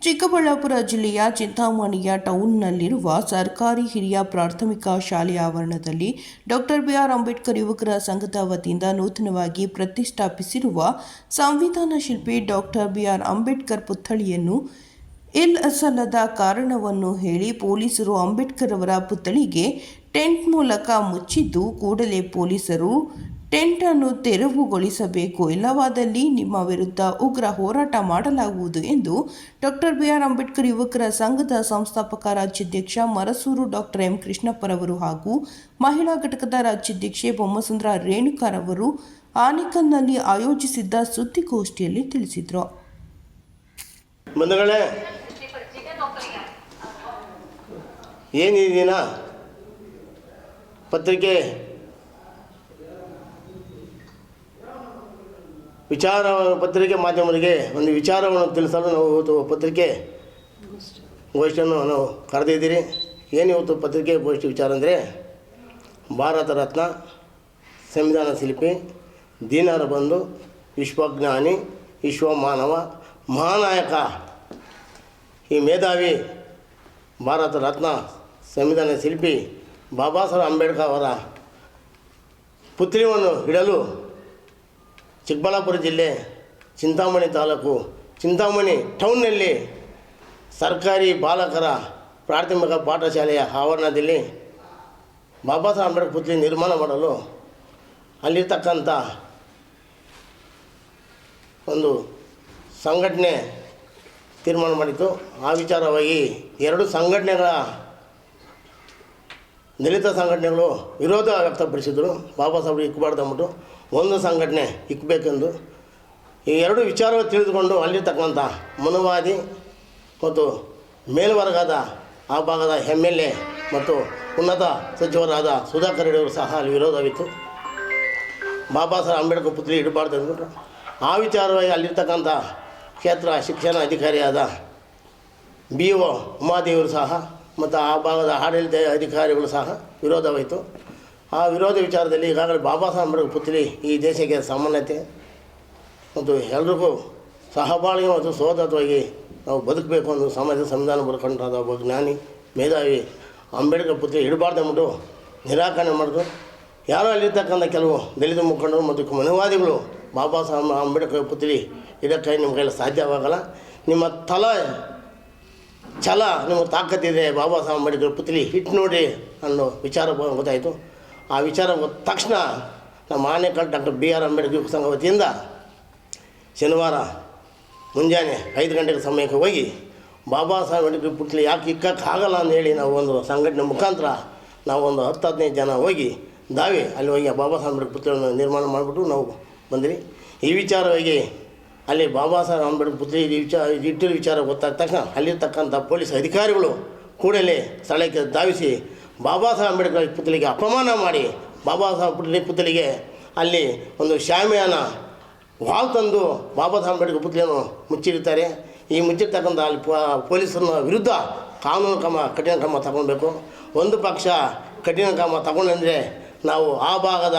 ಚಿಕ್ಕಬಳ್ಳಾಪುರ ಜಿಲ್ಲೆಯ ಚಿಂತಾಮಣಿಯ ಟೌನ್ನಲ್ಲಿರುವ ಸರ್ಕಾರಿ ಹಿರಿಯ ಪ್ರಾಥಮಿಕ ಶಾಲೆಯ ಆವರಣದಲ್ಲಿ ಡಾಕ್ಟರ್ ಬಿಆರ್ ಅಂಬೇಡ್ಕರ್ ಯುವಕರ ಸಂಘದ ವತಿಯಿಂದ ನೂತನವಾಗಿ ಪ್ರತಿಷ್ಠಾಪಿಸಿರುವ ಸಂವಿಧಾನ ಶಿಲ್ಪಿ ಡಾಕ್ಟರ್ ಬಿಆರ್ ಅಂಬೇಡ್ಕರ್ ಪುತ್ಥಳಿಯನ್ನು ಇಲ್ ಸಲ್ಲದ ಕಾರಣವನ್ನು ಹೇಳಿ ಪೊಲೀಸರು ಅಂಬೇಡ್ಕರ್ ಅವರ ಪುತ್ಥಳಿಗೆ ಟೆಂಟ್ ಮೂಲಕ ಮುಚ್ಚಿದ್ದು ಕೂಡಲೇ ಪೊಲೀಸರು ಟೆಂಟ್ ಅನ್ನು ತೆರವುಗೊಳಿಸಬೇಕು. ಇಲ್ಲವಾದಲ್ಲಿ ನಿಮ್ಮ ವಿರುದ್ಧ ಉಗ್ರ ಹೋರಾಟ ಮಾಡಲಾಗುವುದು ಎಂದು ಡಾಕ್ಟರ್ ಬಿ ಆರ್ ಅಂಬೇಡ್ಕರ್ ಯುವಕರ ಸಂಘದ ಸಂಸ್ಥಾಪಕ ರಾಜ್ಯಾಧ್ಯಕ್ಷ ಮರಸೂರು ಡಾಕ್ಟರ್ ಎಂ ಕೃಷ್ಣಪ್ಪರವರು ಹಾಗೂ ಮಹಿಳಾ ಘಟಕದ ರಾಜ್ಯಾಧ್ಯಕ್ಷೆ ಬೊಮ್ಮಸುಂದರ ರೇಣುಕಾರವರು ಆನೇಕಲ್ನಲ್ಲಿ ಆಯೋಜಿಸಿದ್ದ ಸುದ್ದಿಗೋಷ್ಠಿಯಲ್ಲಿ ತಿಳಿಸಿದರು. ಪತ್ರಿಕೆ ವಿಚಾರ ಪತ್ರಿಕೆ ಮಾಧ್ಯಮರಿಗೆ ಒಂದು ವಿಚಾರವನ್ನು ತಿಳಿಸಲು ನಾವು ಇವತ್ತು ಪತ್ರಿಕೆ ಗೋಷ್ಠಿಯನ್ನು ನಾವು ಕರೆದಿದ್ದೀರಿ. ಏನು ಇವತ್ತು ಪತ್ರಿಕೆ ಗೋಷ್ಠಿ ವಿಚಾರ ಅಂದರೆ? ಭಾರತ ರತ್ನ, ಸಂವಿಧಾನ ಶಿಲ್ಪಿ, ದೀನರ ಬಂಧು, ವಿಶ್ವಜ್ಞಾನಿ ವಿಶ್ವ ಮಾನವ ಮಹಾನಾಯಕ. ಈ ಮೇಧಾವಿ ಭಾರತ ರತ್ನ, ಸಂವಿಧಾನ ಶಿಲ್ಪಿ ಬಾಬಾ ಸಾಹೇಬ್ ಅಂಬೇಡ್ಕರ್ ಅವರ ಪುತ್ರಿಯನ್ನು ಇಡಲು ಚಿಕ್ಕಬಳ್ಳಾಪುರ ಜಿಲ್ಲೆ ಚಿಂತಾಮಣಿ ತಾಲೂಕು. ಚಿಂತಾಮಣಿ ಟೌನ್ನಲ್ಲಿ ಸರ್ಕಾರಿ ಬಾಲಕರ ಪ್ರಾಥಮಿಕ ಪಾಠಶಾಲೆಯ ಆವರಣದಲ್ಲಿ ಬಾಬಾ ಸಾಹೇಬ್ ಅಂಬೇಡ್ಕರ್ ಪುತ್ಲಿ ನಿರ್ಮಾಣ ಮಾಡಲು ಅಲ್ಲಿರ್ತಕ್ಕಂಥ ಒಂದು ಸಂಘಟನೆ ತೀರ್ಮಾನ ಮಾಡಿತ್ತು. ಆ ವಿಚಾರವಾಗಿ ಎರಡು ಸಂಘಟನೆಗಳ ದಲಿತ ಸಂಘಟನೆಗಳು ವಿರೋಧ ವ್ಯಕ್ತಪಡಿಸಿದರು. ಬಾಬಾ ಸಾಹೇಬ್ರು ಇಕ್ಕಬಾರ್ದು ಅಂದ್ಬಿಟ್ಟು ಒಂದು ಸಂಘಟನೆ ಇಕ್ಕಬೇಕೆಂದು ಈ ಎರಡು ವಿಚಾರ ತಿಳಿದುಕೊಂಡು ಅಲ್ಲಿರ್ತಕ್ಕಂಥ ಮನುವಾದಿ ಮತ್ತು ಮೇಲ್ವರ್ಗದ ಆ ಭಾಗದ ಎಂ ಎಲ್ ಎ ಮತ್ತು ಉನ್ನತ ಸಚಿವರಾದ ಸುಧಾಕರ್ ರೆಡ್ಡಿಯವರು ಸಹ ಅಲ್ಲಿ ವಿರೋಧವಿತ್ತು. ಬಾಬಾ ಸಾಹೇಬ್ ಅಂಬೇಡ್ಕರ್ ಪುತ್ರಿ ಇಡಬಾರ್ದು ಅಂದ್ಬಿಟ್ಟು ಆ ವಿಚಾರವಾಗಿ ಅಲ್ಲಿರ್ತಕ್ಕಂಥ ಕ್ಷೇತ್ರ ಶಿಕ್ಷಣ ಅಧಿಕಾರಿಯಾದ ಬಿ ಒ ಉಮಾದೇವರು ಸಹ ಮತ್ತು ಆ ಭಾಗದ ಆಡಳಿತ ಅಧಿಕಾರಿಗಳು ಸಹ ವಿರೋಧವಾಯಿತು ಆ ವಿರೋಧ ವಿಚಾರದಲ್ಲಿ ಈಗಾಗಲೇ ಬಾಬಾ ಸಾಹೇಬ್ ಅಂಬೇಡ್ಕರ್ ಪುತ್ರಿ ಈ ದೇಶಕ್ಕೆ ಸಾಮಾನ್ಯತೆ ಮತ್ತು ಎಲ್ರಿಗೂ ಸಹಬಾಳ್ವೆ ಮತ್ತು ಸೋದತ್ವವಾಗಿ ನಾವು ಬದುಕಬೇಕು ಅನ್ನೋ ಸಮಾಜ ಸಂವಿಧಾನ ಬರ್ಕೊಂಡಾದ ಒಬ್ಬ ಜ್ಞಾನಿ, ಮೇಧಾವಿ ಅಂಬೇಡ್ಕರ್ ಪುತ್ರಿ ಇಡಬಾರ್ದು ಅಂದ್ಬಿಟ್ಟು ನಿರಾಕರಣೆ ಮಾಡಿದ್ರು. ಯಾರೋ ಅಲ್ಲಿರ್ತಕ್ಕಂಥ ಕೆಲವು ದಲಿತ ಮುಖಂಡರು ಮತ್ತು ಮನುವಾದಿಗಳು ಬಾಬಾ ಸಾಹೇಬ್ ಅಂಬೇಡ್ಕರ್ ಪುತ್ರಿ ಇದಕ್ಕೆ ನಿಮ್ಮ ಕೈಯಲ್ಲಿ ಸಾಧ್ಯವಾಗಲ್ಲ. ನಿಮ್ಮ ತಲ ಛಲ, ನಿಮ್ಮ ತಾಕತ್ತಿದೆ ಬಾಬಾ ಸಾಹೇಬ್ ಅಂಬೇಡ್ಕರ್ ಪುತ್ಲಿ ಹಿಟ್ಟು ನೋಡಿ ಅನ್ನೋ ವಿಚಾರ ಗೊತ್ತಾಯಿತು. ಆ ವಿಚಾರ ಗೊತ್ತ ತಕ್ಷಣ ನಮ್ಮ Anekal doctor B R Ambedkar ಸಂಘ ವತಿಯಿಂದ ಶನಿವಾರ ಮುಂಜಾನೆ ಐದು ಗಂಟೆಗೆ ಸಮಯಕ್ಕೆ ಹೋಗಿ ಬಾಬಾ ಸಾಹೇಬ್ ಅಂಬೇಡ್ಕರ್ ಪುತ್ಲಿ ಯಾಕೆ ಇಕ್ಕಕ್ಕೆ ಆಗಲ್ಲ ಅಂತ ಹೇಳಿ ನಾವು ಒಂದು ಸಂಘಟನೆ ಮುಖಾಂತರ ನಾವು ಒಂದು ಹತ್ತು, ಹದಿನೈದು ಜನ ಹೋಗಿ ದಾವಿ ಅಲ್ಲಿ ಹೋಗಿ ಬಾಬಾ ಸಾಹೇಬ್ ಅಂಬೇಡ್ಕರ್ ಪುತ್ಲಿಯನ್ನು ನಿರ್ಮಾಣ ಮಾಡಿಬಿಟ್ಟು ನಾವು ಬಂದ್ವಿ. ಈ ವಿಚಾರವಾಗಿ ಅಲ್ಲಿ ಬಾಬಾ ಸಾಹೇಬ್ ಅಂಬೇಡ್ಕರ್ ಪುತ್ರಿ ವಿಚಾರ, ಇಟ್ಟಿರೋ ವಿಚಾರ ಗೊತ್ತಾದ ತಕ್ಷಣ ಅಲ್ಲಿರ್ತಕ್ಕಂಥ ಪೊಲೀಸ್ ಅಧಿಕಾರಿಗಳು ಕೂಡಲೇ ಸ್ಥಳಕ್ಕೆ ಧಾವಿಸಿ ಬಾಬಾ ಸಾಹೇಬ್ ಅಂಬೇಡ್ಕರ್ ಪುತ್ರಿಗೆ ಅಪಮಾನ ಮಾಡಿ ಬಾಬಾ ಸಾಹೇಬ್ ಪುತ್ಲಿ ಪುತ್ಲಿಗೆ ಅಲ್ಲಿ ಒಂದು ಶಾಮಿಯಾನ ವಾಲ್ ತಂದು ಬಾಬಾ ಸಾಹೇಬ್ ಅಂಬೇಡ್ಕರ್ ಪುತ್ರಿಯನ್ನು ಮುಚ್ಚಿರ್ತಾರೆ ಈ ಮುಚ್ಚಿರ್ತಕ್ಕಂಥ ಅಲ್ಲಿ ಪೊಲೀಸರ ವಿರುದ್ಧ ಕಾನೂನು ಕ್ರಮ, ಕಠಿಣ ಕ್ರಮ ತಗೊಳ್ಬೇಕು. ಒಂದು ಪಕ್ಷ ಕಠಿಣ ಕ್ರಮ ತಗೊಂಡಂದರೆ ನಾವು ಆ ಭಾಗದ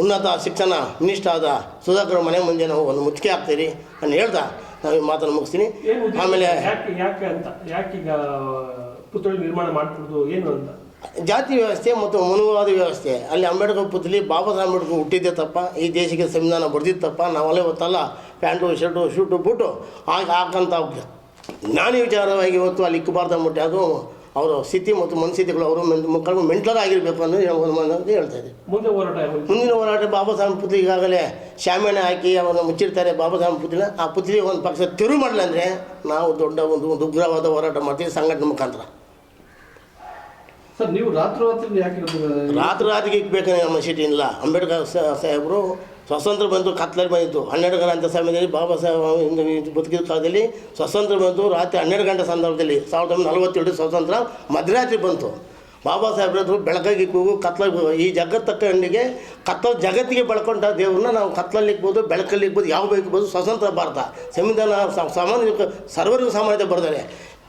ಉನ್ನತ ಶಿಕ್ಷಣ ಮಿನಿಸ್ಟರ್ ಆದ ಸುಧಾಕರ್ ಮನೆ ಮುಂದೆ ನಾವು ಒಂದು ಮುತ್ತಿಗೆ ಹಾಕ್ತೀರಿ ಅಂತ ಹೇಳ್ತಾ ನಾವು ಈ ಮಾತನ್ನು ಮುಗಿಸ್ತೀನಿ. ಆಮೇಲೆ ಯಾಕೆ ಯಾಕೆ ಅಂತ ಯಾಕೀಗ ಪುತ್ಥಳಿ ನಿರ್ಮಾಣ ಮಾಡಿಬಿಡ್ದು ಏನು ಅಂತ? ಜಾತಿ ವ್ಯವಸ್ಥೆ ಮತ್ತು ಮನುವಾದ ವ್ಯವಸ್ಥೆ. ಅಲ್ಲಿ ಅಂಬೇಡ್ಕರ್ ಪುತ್ಲಿ ಬಾಬಾ ಸಾಹೇಬ್ ಅಂಬೇಡ್ಕರ್ ಹುಟ್ಟಿದ್ದೆ ತಪ್ಪ ಈ ದೇಶಕ್ಕೆ ಸಂವಿಧಾನ ಬರೆದಿದ್ದು ತಪ್ಪ ನಾವಲ್ಲೇ ಗೊತ್ತಲ್ಲ ಪ್ಯಾಂಟು ಶರ್ಟು ಶೂಟು ಬೂಟು ಹಾಗೆ ಹಾಕಂತ ಜ್ಞಾನಿ ವಿಚಾರವಾಗಿ ಇವತ್ತು ಅಲ್ಲಿ ಇಕ್ಕಬಾರ್ದು ಅಂದ್ಬಿಟ್ಟು ಅದು ಅವರ ಸ್ಥಿತಿ ಮತ್ತು ಮನಸ್ಥಿತಿಗಳು ಅವರು ಮಕ್ಕಳು ಮೆಂಟ್ಲರ್ ಆಗಿರಬೇಕು ಅನ್ನೋದು ಹೇಳ್ತಾ ಇದೆ ಮುಂದೆ ಹೋರಾಟ? ಮುಂದಿನ ಹೋರಾಟ ಬಾಬಾ ಸಾಹೇಬ್ ಪುತ್ಲಿ ಈಗಾಗಲೇ ಶಾಮಿಯಾನ ಹಾಕಿ ಅವರನ್ನು ಮುಚ್ಚಿರ್ತಾರೆ ಬಾಬಾ ಸಾಹೇಬ್ ಪುತ್ಲಿನ ಆ ಪುತ್ಲಿ ಒಂದು ಪಕ್ಷ ತಿರುವು ಮಾಡಲಿ ಅಂದರೆ ನಾವು ದೊಡ್ಡ ಒಂದು ಒಂದು ಉಗ್ರವಾದ ಹೋರಾಟ ಮಾಡ್ತೀವಿ ಸಂಘಟನೆ ಮುಖಾಂತರ ಸರ್ ನೀವು ರಾತ್ರಿ ರಾತ್ರಿ? ರಾತ್ರಿ ರಾತ್ರಿಗೆ ಇಕ್ಬೇಕು ನಮ್ಮ ಸಿಟಿ ಇಲ್ಲ ಅಂಬೇಡ್ಕರ್ ಸಾಹೇಬರು ಸ್ವತಂತ್ರ ಬಂತು ಕತ್ಲಲ್ಲಿ ಬಂದಿತ್ತು. ಹನ್ನೆರಡು ಗಂಟೆ ಸಮಯದಲ್ಲಿ ಬಾಬಾ ಸಾಹೇಬ್ ಬದುಕಿದ ಕಾಲದಲ್ಲಿ ಸ್ವಾತಂತ್ರ್ಯ ಬಂತು ರಾತ್ರಿ ಹನ್ನೆರಡು ಗಂಟೆ ಸಂದರ್ಭದಲ್ಲಿ ಸಾವಿರದ ಒಂಬೈನೂರ ನಲವತ್ತೆರಡು ಸ್ವಾತಂತ್ರ್ಯ ಮಧ್ಯರಾತ್ರಿ ಬಂತು. ಬಾಬಾ ಸಾಹೇಬ್ರದ್ದು ಬೆಳಕಾಗಿ ಕೂಗು ಕತ್ಲಾಗಿ ಈ ಜಗತ್ತಕ್ಕ ಹಣ್ಣಿಗೆ ಕತ್ತಲ ಜಗತ್ತಿಗೆ ಬೆಳ್ಕೊಂಡ ದೇವ್ರನ್ನ ನಾವು ಕತ್ಲಲ್ಲಿ ಇಕ್ಬೋದು, ಬೆಳಕಲ್ಲಿ ಇಕ್ಬೋದು, ಯಾವ ಬೇಕಿರ್ಬೋದು ಸ್ವತಂತ್ರ ಭಾರತ. ಸಂವಿಧಾನ ಸಾಮಾನ್ಯ ಸರ್ವರಿಗೂ ಸಾಮಾನ್ಯತೆ ಬರ್ತಾರೆ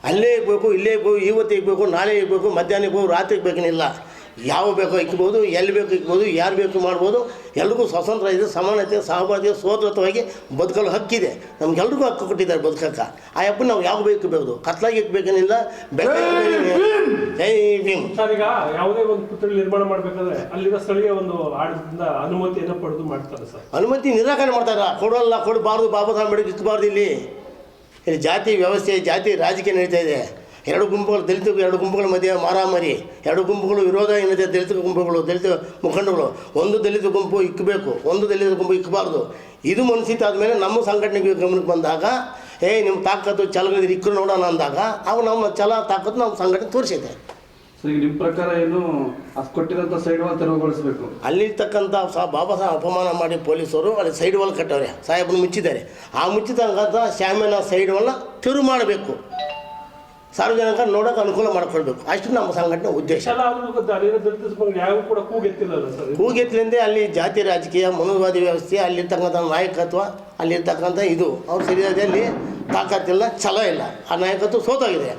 ಅಲ್ಲೇ ಇರಬೇಕು ಇಲ್ಲೇ ಇರಬೇಕು ಇವತ್ತು ಇರಬೇಕು ನಾಳೆ ಇರಬೇಕು ಮಧ್ಯಾಹ್ನ ಇರ್ಬೇಕು ರಾತ್ರಿ ಬೇಕೇನಿಲ್ಲ ಯಾವ ಬೇಕೋ ಇಕ್ಬೋದು ಎಲ್ಲಿ ಬೇಕು ಇಕ್ಬೋದು ಯಾರು ಬೇಕು ಮಾಡ್ಬೋದು ಎಲ್ರಿಗೂ ಸ್ವತಂತ್ರ ಇದೆ ಸಮಾನತೆ ಸಹಬಾಧ್ಯ ಸೋದರತ್ವವಾಗಿ ಬದುಕಲು ಹಕ್ಕಿದೆ ನಮ್ಗೆಲ್ರಿಗೂ ಹಕ್ಕು ಕೊಟ್ಟಿದ್ದಾರೆ ಬದುಕಕ್ಕೆ. ಆ ಹಬ್ಬ ನಾವು ಯಾವ ಬೇಕು ಬೇಕು ಕತ್ಲಾಗಿ ಇಕ್ಬೇಕೇನಿಲ್ಲ ಸರ್ ಈಗ ಯಾವುದೇ ಒಂದು ಪುತ್ರಿ ನಿರ್ಮಾಣ ಮಾಡಬೇಕಾದ್ರೆ ಅಲ್ಲಿನ ಸ್ಥಳೀಯ ಒಂದು ಆಡಳಿತದಿಂದ ಅನುಮತಿಯನ್ನು ಪಡೆದು ಮಾಡ್ತಾರೆ ಸರ್. ಅನುಮತಿ ನಿರಾಕರಣೆ ಮಾಡ್ತಾರ. ಕೊಡೋಲ್ಲ ಕೊಡಬಾರ್ದು ಬಾಬಾ ಸಾಹೇಬ್ ಇಕ್ಕಬಾರ್ದು ಇಲ್ಲಿ. ಇಲ್ಲಿ ಜಾತಿ ವ್ಯವಸ್ಥೆ ಜಾತಿ ರಾಜಕೀಯ ನಡೀತಾ ಇದೆ. ಎರಡು ಗುಂಪುಗಳು ದಲಿತ ಎರಡು ಗುಂಪುಗಳ ಮಧ್ಯೆ ಮಾರಾಮಾರಿ. ಎರಡು ಗುಂಪುಗಳು ವಿರೋಧ ಏನಿದೆ ದಲಿತ ಗುಂಪುಗಳು ದಲಿತ ಮುಖಂಡಗಳು ಒಂದು ದಲಿತ ಗುಂಪು ಇಕ್ಕಬೇಕು ಒಂದು ದಲಿತ ಗುಂಪು ಇಕ್ಕಬಾರ್ದು ಇದು ಮನಸ್ಸಿತ್ತು ಆದಮೇಲೆ ನಮ್ಮ ಸಂಘಟನೆಗೆ ಗಮನಕ್ಕೆ ಬಂದಾಗ ಏ ನಿಮ್ಮ ತಾಕತ್ತು ಛಲಗಳಿದ್ರೆ ಇಕ್ಕರು ನೋಡೋಣ ಅಂದಾಗ ಅವು ನಮ್ಮ ಛಲ ತಾಕತ್ತು ನಮ್ಮ ಸಂಘಟನೆ ತೋರಿಸಿದೆ ನಿಮ್ಮ ಪ್ರಕಾರ ಏನು ಕೊಟ್ಟಿರೋಂಥ ಸೈಡ್ ವಾಲ್ ತೆರವುಗೊಳಿಸಬೇಕು? ಅಲ್ಲಿರ್ತಕ್ಕಂಥ ಸಹ ಬಾಬಾ ಸಾಹೇಬ್ ಅಪಮಾನ ಮಾಡಿ ಪೊಲೀಸರು ಅಲ್ಲಿ ಸೈಡ್ ವಾಲ್ ಕಟ್ಟವ್ರೆ. ಸಾಹೇಬನ್ನು ಮುಚ್ಚಿದ್ದಾರೆ. ಆ ಮುಚ್ಚಿದಂಥ ಶಾಮಿನ ಸೈಡ್ ವಾಲ್ನ ತೆರು ಮಾಡಬೇಕು. ಸಾರ್ವಜನಿಕ ನೋಡೋಕೆ ಅನುಕೂಲ ಮಾಡಿಕೊಳ್ಬೇಕು. ಅಷ್ಟು ನಮ್ಮ ಸಂಘಟನೆ ಉದ್ದೇಶ. ಕೂಗೆತ್ತಲಿಂದ ಅಲ್ಲಿ ಜಾತಿ ರಾಜಕೀಯ ಮನೋವಾದಿ ವ್ಯವಸ್ಥೆ ಅಲ್ಲಿರ್ತಕ್ಕಂಥ ನಾಯಕತ್ವ ಅಲ್ಲಿರ್ತಕ್ಕಂಥ ಇದು. ಅವ್ರು ಸರಿಯಾದ ಅಲ್ಲಿ ತಾಕತ್ತಿಲ್ಲ ಛಲ ಇಲ್ಲ. ಆ ನಾಯಕತ್ವ ಸೋತಾಗಿದೆ.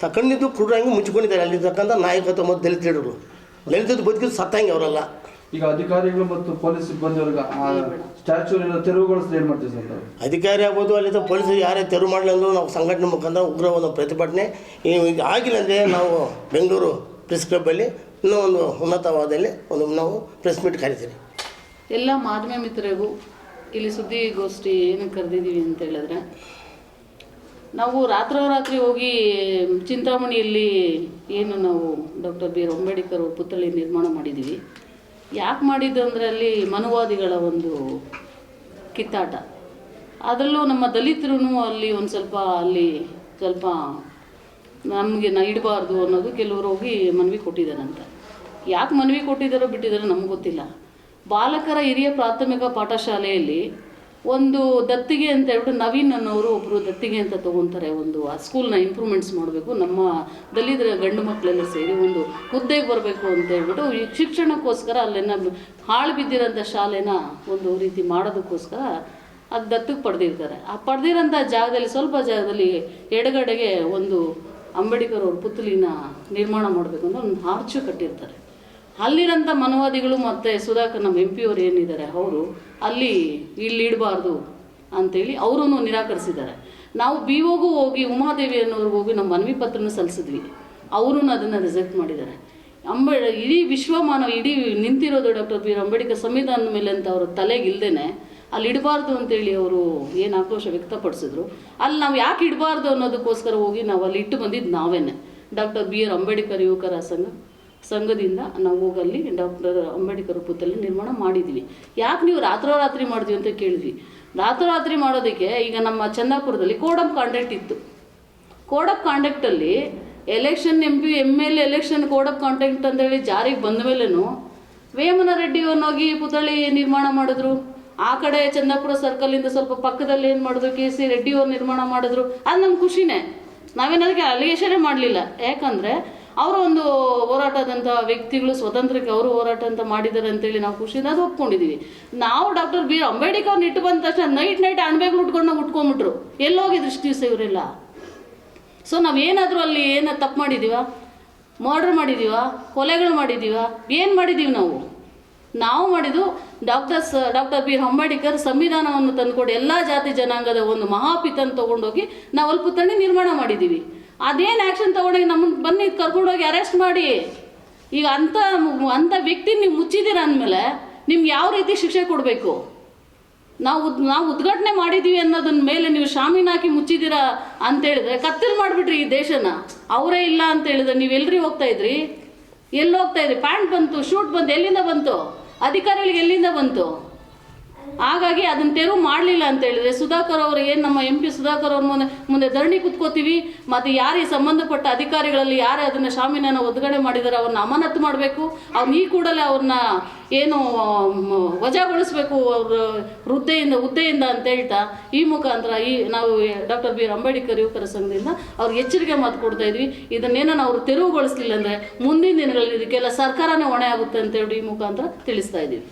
ತಕ್ಕಂಡಿದ್ದು ಕ್ರೂರಂಗಿ ಮುಚ್ಚಿಕೊಂಡಿದ್ದಾರೆ. ಅಲ್ಲಿರ್ತಕ್ಕಂಥ ನಾಯಕತ್ವ ಮತ್ತು ದಲಿತರು. ದಲಿತದ ಬದುಕಿದ್ದು ಸತ್ತಂಗೆ ಅವರೆಲ್ಲ. ಈಗ ಅಧಿಕಾರಿಗಳು ಮತ್ತು ಪೊಲೀಸ್ ಸಿಬ್ಬಂದಿಯವ್ರಿಗೆ ಆ ತೆರವುಗೊಳಿಸಿದ್ರೆ ಏನು ಮಾಡ್ತೀವಿ ಸರ್ ತಾವು? ಅಧಿಕಾರಿ ಆಗ್ಬೋದು ಅಲ್ಲಿದ್ದ ಪೊಲೀಸ್ ಯಾರೇ ತೆರವು ಮಾಡಲಿ ಅಂದರೂ ನಾವು ಸಂಘಟನೆ ಮುಖಾಂತರ ಉಗ್ರವಾದ ಪ್ರತಿಭಟನೆ ಈ- ಈಗ ಆಗಿಲ್ಲ ಅಂದ್ರೆ ನಾವು ಬೆಂಗಳೂರು ಪ್ರೆಸ್ ಕ್ಲಬ್ಬಲ್ಲಿ ಇನ್ನೂ ಒಂದು ಉನ್ನತವಾದಲ್ಲಿ ಒಂದು ನಾವು ಪ್ರೆಸ್ ಮೀಟ್ ಕರಿತೀವಿ. ಎಲ್ಲ ಮಾಧ್ಯಮ ಮಿತ್ರರಿಗೂ ಇಲ್ಲಿ ಸುದ್ದಿಗೋಷ್ಠಿ ಏನಕ್ಕೆ ಕರೆದಿದ್ದೀವಿ ಅಂತ ಹೇಳಿದ್ರೆ ನಾವು ರಾತ್ರೋರಾತ್ರಿ ಹೋಗಿ ಚಿಂತಾಮಣಿಯಲ್ಲಿ ಏನು ನಾವು ಡಾಕ್ಟರ್ ಬಿ ಆರ್ ಅಂಬೇಡ್ಕರ್ ಅವ್ರ ಪುತ್ಥಳಿ ನಿರ್ಮಾಣ ಮಾಡಿದ್ದೀವಿ. ಯಾಕೆ ಮಾಡಿದ್ದು ಅಂದರೆ ಅಲ್ಲಿ ಮನುವಾದಿಗಳ ಒಂದು ಕಿತ್ತಾಟ. ಅದರಲ್ಲೂ ನಮ್ಮ ದಲಿತರು ಅಲ್ಲಿ ಒಂದು ಸ್ವಲ್ಪ ಅಲ್ಲಿ ಸ್ವಲ್ಪ ನಮಗೆ ನ ಇಡಬಾರ್ದು ಅನ್ನೋದು ಕೆಲವರು ಹೋಗಿ ಮನವಿ ಕೊಟ್ಟಿದ್ದಾರಂತೆ. ಯಾಕೆ ಮನವಿ ಕೊಟ್ಟಿದ್ದಾರೋ ಬಿಟ್ಟಿದ್ದಾರೋ ನಮ್ಗೆ ಗೊತ್ತಿಲ್ಲ. ಬಾಲಕರ ಹಿರಿಯ ಪ್ರಾಥಮಿಕ ಪಾಠಶಾಲೆಯಲ್ಲಿ ಒಂದು ದತ್ತಿಗೆ ಅಂತ ಹೇಳ್ಬಿಟ್ಟು ನವೀನ್ ಅನ್ನೋರು ಒಬ್ಬರು ದತ್ತಿಗೆ ಅಂತ ತೊಗೊತಾರೆ, ಒಂದು ಆ ಸ್ಕೂಲ್ನ ಇಂಪ್ರೂವ್ಮೆಂಟ್ಸ್ ಮಾಡಬೇಕು. ನಮ್ಮ ದಲಿತರ ಗಂಡು ಮಕ್ಕಳೆಲ್ಲ ಸೇರಿ ಒಂದು ಹುದ್ದೆಗೆ ಬರಬೇಕು ಅಂತ ಹೇಳ್ಬಿಟ್ಟು ಈ ಶಿಕ್ಷಣಕ್ಕೋಸ್ಕರ ಅಲ್ಲೇನ ಹಾಳು ಬಿದ್ದಿರೋಂಥ ಶಾಲೆನ ಒಂದು ರೀತಿ ಮಾಡೋದಕ್ಕೋಸ್ಕರ ಅದು ದತ್ತಕ್ಕೆ ಪಡೆದಿರ್ತಾರೆ. ಆ ಪಡೆದಿರೋಂಥ ಜಾಗದಲ್ಲಿ ಸ್ವಲ್ಪ ಜಾಗದಲ್ಲಿ ಎಡಗಡೆಗೆ ಒಂದು ಅಂಬೇಡ್ಕರ್ ಅವ್ರ ಪುತ್ಲಿನ ನಿರ್ಮಾಣ ಮಾಡಬೇಕು ಅಂತ ಒಂದು ಆರ್ಚು ಕಟ್ಟಿರ್ತಾರೆ. ಅಲ್ಲಿರೋಂಥ ಮನವಾದಿಗಳು ಮತ್ತು ಸುಧಾಕರ್ ನಮ್ಮ ಎಂ ಪಿ ಅವ್ರು ಏನಿದ್ದಾರೆ, ಅವರು ಅಲ್ಲಿ ಇಲ್ಲಿ ಇಡಬಾರ್ದು ಅಂತೇಳಿ ಅವರೂ ನಿರಾಕರಿಸಿದ್ದಾರೆ. ನಾವು ಬಿ ಒಗೂ ಹೋಗಿ ಉಮಾದೇವಿ ಅನ್ನೋರ್ಗೆ ಹೋಗಿ ನಮ್ಮ ಮನವಿ ಪತ್ರನ ಸಲ್ಲಿಸಿದ್ವಿ. ಅವರು ಅದನ್ನು ರಿಜೆಕ್ಟ್ ಮಾಡಿದ್ದಾರೆ. ಅಂಬೆ ಇಡೀ ವಿಶ್ವಮಾನವ ಇಡೀ ನಿಂತಿರೋದು ಡಾಕ್ಟರ್ ಬಿ ಆರ್ ಅಂಬೇಡ್ಕರ್ ಸಂವಿಧಾನದ ಮೇಲೆ ಅಂತ ಅವರು ತಲೆಗಿಲ್ದೇನೆ ಅಲ್ಲಿ ಇಡಬಾರ್ದು ಅಂತೇಳಿ ಅವರು ಏನು ಆಕ್ರೋಶ ವ್ಯಕ್ತಪಡಿಸಿದ್ರು. ಅಲ್ಲಿ ನಾವು ಯಾಕೆ ಇಡಬಾರ್ದು ಅನ್ನೋದಕ್ಕೋಸ್ಕರ ಹೋಗಿ ನಾವು ಅಲ್ಲಿ ಇಟ್ಟು ಬಂದಿದ್ದು ನಾವೇನೆ. ಡಾಕ್ಟರ್ ಬಿ ಆರ್ ಅಂಬೇಡ್ಕರ್ ಯುವಕರ ಸಂಘ. ಸಂಘದಿಂದ ನಾವು ಹೋಗಲ್ಲಿ ಡಾಕ್ಟರ್ ಅಂಬೇಡ್ಕರ್ ಪುತ್ತಲ್ಲಿ ನಿರ್ಮಾಣ ಮಾಡಿದ್ದೀವಿ ಯಾಕೆ ನೀವು ರಾತ್ರೋರಾತ್ರಿ ಮಾಡಿದ್ವಿ ಅಂತ ಕೇಳಿದ್ವಿ. ರಾತ್ರೋರಾತ್ರಿ ಮಾಡೋದಕ್ಕೆ ಈಗ ನಮ್ಮ ಚಂದಾಪುರದಲ್ಲಿ ಕೋಡ್ ಆಫ್ ಕಾಂಡಕ್ಟ್ ಇತ್ತು. Code of ಕಾಂಡಕ್ಟಲ್ಲಿ election M P M L election code of contact ಅಂತೇಳಿ ಜಾರಿಗೆ ಬಂದ ಮೇಲೇನು ವೇಮನ ರೆಡ್ಡಿ ಹೋಗಿ ಪುತ್ಥಳಿ ನಿರ್ಮಾಣ ಮಾಡಿದ್ರು. ಆ ಕಡೆ ಚಂದಾಪುರ ಸರ್ಕಲಿಂದ ಸ್ವಲ್ಪ ಪಕ್ಕದಲ್ಲಿ ಏನು ಮಾಡಿದ್ರು, ಕೆ ಸಿ ರೆಡ್ಡಿ ಅವ್ರು ನಿರ್ಮಾಣ ಮಾಡಿದ್ರು. ಅದು ನಮ್ಗೆ ಖುಷಿನೇ. ನಾವೇನದಕ್ಕೆ ಅಲಿಗೇಷನೇ ಮಾಡಲಿಲ್ಲ. ಯಾಕಂದರೆ ಅವರು ಒಂದು ಹೋರಾಟದಂಥ ವ್ಯಕ್ತಿಗಳು ಸ್ವತಂತ್ರಕ್ಕೆ ಅವರು ಹೋರಾಟ ಅಂತ ಮಾಡಿದ್ದಾರೆ ಅಂತೇಳಿ ನಾವು ಖುಷಿಯಿಂದ ಅದು ಒಪ್ಕೊಂಡಿದ್ದೀವಿ. ನಾವು ಡಾಕ್ಟರ್ ಬಿ ಆರ್ ಅಂಬೇಡ್ಕರ್ ಇಟ್ಟು ಬಂದ ತಕ್ಷಣ ನೈಟ್ ನೈಟ್ ಅಣಬೆಗಳು ಉಟ್ಕೊಂಡು ನಾವು ಉಟ್ಕೊಂಡ್ಬಿಟ್ರು. ಎಲ್ಲೋಗಿದ್ರು ಇಷ್ಟು ದಿವಸ ಇವರೆಲ್ಲ ಸೊ ನಾವೇನಾದರೂ ಅಲ್ಲಿ ಏನು ತಪ್ಪು ಮಾಡಿದ್ದೀವ ಮರ್ಡ್ರ್ ಮಾಡಿದ್ದೀವ ಕೊಲೆಗಳು ಮಾಡಿದ್ದೀವ ಏನು ಮಾಡಿದ್ದೀವಿ ನಾವು? ನಾವು ಮಾಡಿದ್ದು ಡಾಕ್ಟರ್ ಸ ಡಾಕ್ಟರ್ ಬಿ ಅಂಬೇಡ್ಕರ್ ಸಂವಿಧಾನವನ್ನು ತಂದುಕೊಂಡು, ಎಲ್ಲ ಜಾತಿ ಜನಾಂಗದ ಒಂದು ಮಹಾಪಿತನ ತೊಗೊಂಡೋಗಿ ನಾವು ಅಲ್ಲಿ ಪುತ್ಥಳಿ ನಿರ್ಮಾಣ ಮಾಡಿದ್ದೀವಿ ಅದೇನು ಆ್ಯಕ್ಷನ್ ತೊಗೊಂಡೋಗಿ ನಮ್ಮನ್ನ ಬನ್ನಿ ಕರ್ಕೊಂಡೋಗಿ ಅರೆಸ್ಟ್ ಮಾಡಿ. ಈಗ ಅಂಥ ಅಂಥ ವ್ಯಕ್ತಿ ನೀವು ಮುಚ್ಚಿದ್ದೀರ ಅಂದಮೇಲೆ ನಿಮ್ಗೆ ಯಾವ ರೀತಿ ಶಿಕ್ಷೆ ಕೊಡಬೇಕು? ನಾವು ಉದ್- ನಾವು ಉದ್ಘಾಟನೆ ಮಾಡಿದ್ದೀವಿ ಅನ್ನೋದನ್ನ ಮೇಲೆ ನೀವು ಶಾಮೀನ್ ಹಾಕಿ ಮುಚ್ಚಿದ್ದೀರಾ ಅಂತೇಳಿದ್ರೆ ಕತ್ತಲ್ ಮಾಡಿಬಿಟ್ರಿ ಈ ದೇಶನ. ಅವರೇ ಇಲ್ಲ ಅಂತ ಹೇಳಿದ್ರೆ ನೀವು ಎಲ್ರಿ ಹೋಗ್ತಾ ಇದ್ರಿ? ಎಲ್ಲಿ ಹೋಗ್ತಾ ಇದ್ರಿ? ಪ್ಯಾಂಟ್ ಬಂತು, ಶೂಟ್ ಬಂತು, ಎಲ್ಲಿಂದ ಬಂತು? ಅಧಿಕಾರಿಗಳಿಗೆ ಎಲ್ಲಿಂದ ಬಂತು? ಹಾಗಾಗಿ ಅದನ್ನ ತೆರವು ಮಾಡಲಿಲ್ಲ ಅಂತ ಹೇಳಿದ್ರೆ ಸುಧಾಕರ್ ಅವರು ಏನು ನಮ್ಮ ಎಂ ಪಿ ಸುಧಾಕರ್ ಅವ್ರ ಮುಂದೆ ಮುಂದೆ ಧರಣಿ ಕುತ್ಕೋತೀವಿ, ಮತ್ತು ಯಾರು ಈ ಸಂಬಂಧಪಟ್ಟ ಅಧಿಕಾರಿಗಳಲ್ಲಿ ಯಾರೇ ಅದನ್ನು ಶಾಮೀನನ್ನು ಒದ್ಗಡೆ ಮಾಡಿದ್ದಾರೆ ಅವ್ರನ್ನ ಅಮಾನತು ಮಾಡಬೇಕು ಅವ್ರನ್ನ ಈ ಕೂಡಲೇ ಅವ್ರನ್ನ ಏನು ವಜಾಗೊಳಿಸಬೇಕು ವಜಾಗೊಳಿಸ್ಬೇಕು ಅವ್ರ ವೃದ್ಧೆಯಿಂದ, ಹುದ್ದೆಯಿಂದ ಅಂತ ಹೇಳ್ತಾ ಈ ಮುಖಾಂತರ ಈ ನಾವು ಡಾಕ್ಟರ್ ಬಿ ಆರ್ ಅಂಬೇಡ್ಕರ್ ಯುವಕರ ಸಂಘದಿಂದ ಅವ್ರಿಗೆ ಎಚ್ಚರಿಕೆ ಮಾತು ಕೊಡ್ತಾ ಇದ್ವಿ. ಇದನ್ನೇನೋ ಅವರು ತೆರವುಗೊಳಿಸ್ಲಿಲ್ಲ ಅಂದರೆ ಮುಂದಿನ ದಿನಗಳಲ್ಲಿ ಇದಕ್ಕೆಲ್ಲ ಸರ್ಕಾರನೇ ಹೊಣೆ ಆಗುತ್ತೆ ಅಂತೇಳಿ ಈ ಮುಖಾಂತರ ತಿಳಿಸ್ತಾ ಇದ್ದೀವಿ.